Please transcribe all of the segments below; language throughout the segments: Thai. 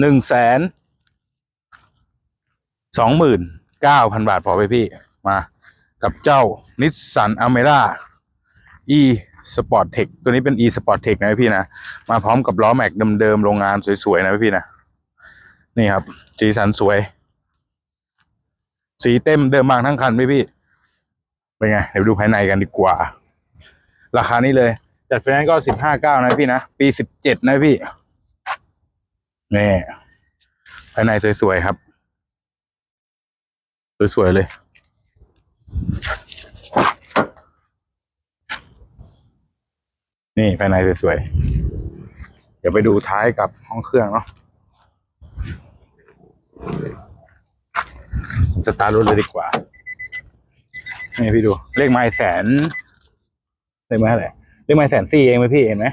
หนึ่งแสนสองหมื่นเก้าพันบาทพอไปพี่ มา กับเจ้านิสสันอเมร่า e Sport Tech ตัวนี้เป็น e Sport Tech นะพี่นะ มาพร้อมกับล้อแม็กเดิมๆโรงงานสวยๆ นะพี่นะ นี่ครับสีสันสวย สีเต็มเดิมบางทั้งคันพี่พี่ เป็นไง เดี๋ยวดูภายในกันดีกว่า ราคานี้เลย จัดไฟแนนซ์ก็สิบห้าเก้านะพี่นะ ปีสิบเจ็ดนะพี่นี่ภายในสวยๆครับ สวยๆเลย นี่ภายในสวยๆ เดี๋ยวไปดูท้ายกับห้องเครื่องเนาะสตาร์ทรถเลยดีกว่า นี่พี่ดู เลขไม้แสนเลขไม้เท่าไหร่ เลขไม้แสนสี่เองไหมพี่เห็นไหม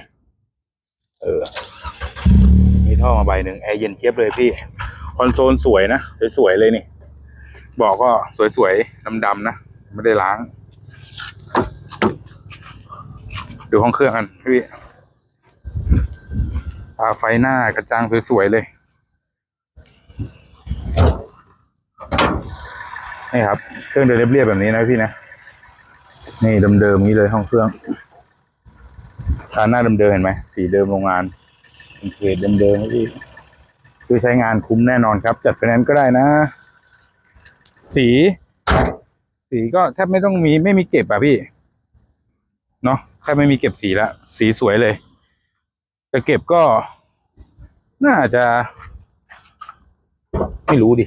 เออ มีท่อมาใบหนึ่งแอร์เย็นเจี๊ยบเลยพี่ คอนโซลสวยนะ สวยๆเลยนี่บอกก็สวยๆดำๆนะไม่ได้ล้าง ดูห้องเครื่องกันพี่ตาไฟหน้ากระจังสวยๆเลยนี่ครับ เครื่องเดินเรียบๆแบบนี้นะพี่นะ นี่เดิมๆนี้เลยห้องเครื่อง คานหน้าเดิมๆเห็นไหมสีเดิมโรงงานเป็นเกรดเดิมๆพี่คือใช้งานคุ้มแน่นอนครับ จัดไฟแนนซ์ก็ได้นะ สี สีก็แทบไม่ต้องมีไม่มีเก็บอะพี่เนาะแทบไม่มีเก็บสีละสีสวยเลย จะเก็บก็ น่าจะ ไม่รู้ดิ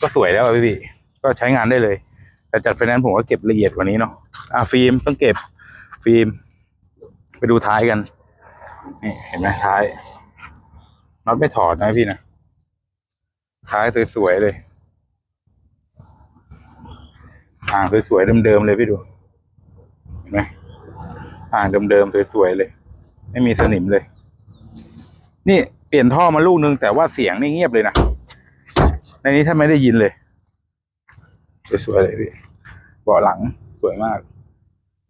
ก็สวยแล้วพี่พี่ก็ใช้งานได้เลย แต่จัดไฟแนนซ์ผมก็เก็บละเอียดกว่านี้เนาะอ่าฟิล์มต้องเก็บฟิล์ม ไปดูท้ายกัน นี่เห็นไหมท้ายน็อตไม่ถอดนะพี่นะ ท้ายสวยๆเลยอ่างสวยๆเดิมๆเลยพี่ดู เห็นไหมอ่างเดิมๆสวยๆเลย ไม่มีสนิมเลย นี่เปลี่ยนท่อมาลูกนึงแต่ว่าเสียงนี่เงียบเลยนะในนี้ถ้าไม่ได้ยินเลย สวยๆเลยพี่เบาะหลังสวยมาก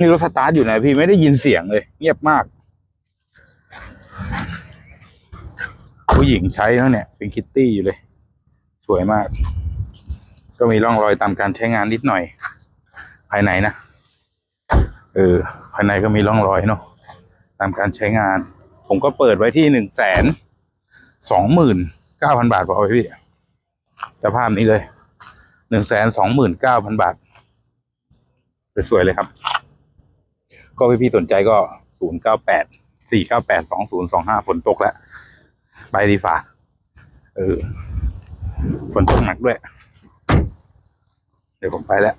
นี่รถสตาร์ทอยู่นะพี่ไม่ได้ยินเสียงเลย เงียบมาก ผู้หญิงใช้แล้วเนี่ย เป็นคิตตี้อยู่เลย สวยมาก ก็มีร่องรอยตามการใช้งานนิดหน่อย ภายในนะเออภายในก็มีร่องรอยเนาะตามการใช้งาน ผมก็เปิดไว้ที่หนึ่งแสนสองหมื่นเก้าพันบาทพอไว้พี่แต่ภาพนี้เลยหนึ่งแสนสองหมื่นเก้าพันบาทสวยๆเลยครับ ก็พี่ๆสนใจก็ศูนย์เก้าแปดสี่เก้าแปดสองศูนย์สองห้าฝนตกแล้วไปดีฝ่าเออฝนตกหนักด้วย เดี๋ยวผมไปแล้ว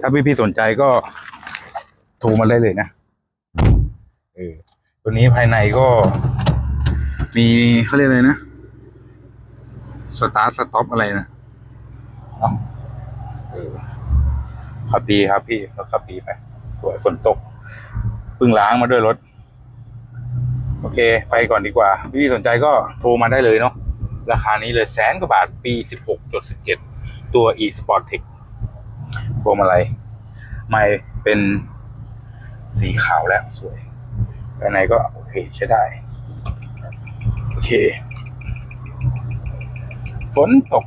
ถ้าพี่ๆสนใจก็โทรมาได้เลยนะเออตัวนี้ภายในก็ มีเขาเรียกอะไรนะสตาร์ทสต็อปอะไรนะเนาะเออขับดีครับพี่รถขับดีไป สวยฝนตกเพิ่งล้างมาด้วยรถ โอเค ไปก่อนดีกว่า พี่สนใจก็โทรมาได้เลยเนาะราคานี้เลยแสนกว่าบาทปี 16.17 ตัว e sport tech พวงมาลัยไม่เป็นสีขาวแล้วสวยภายในก็โอเคใช้ได้ โอเค ฝนตก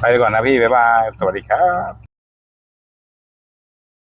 ไปก่อนนะพี่ บ๊ายบาย สวัสดีครับ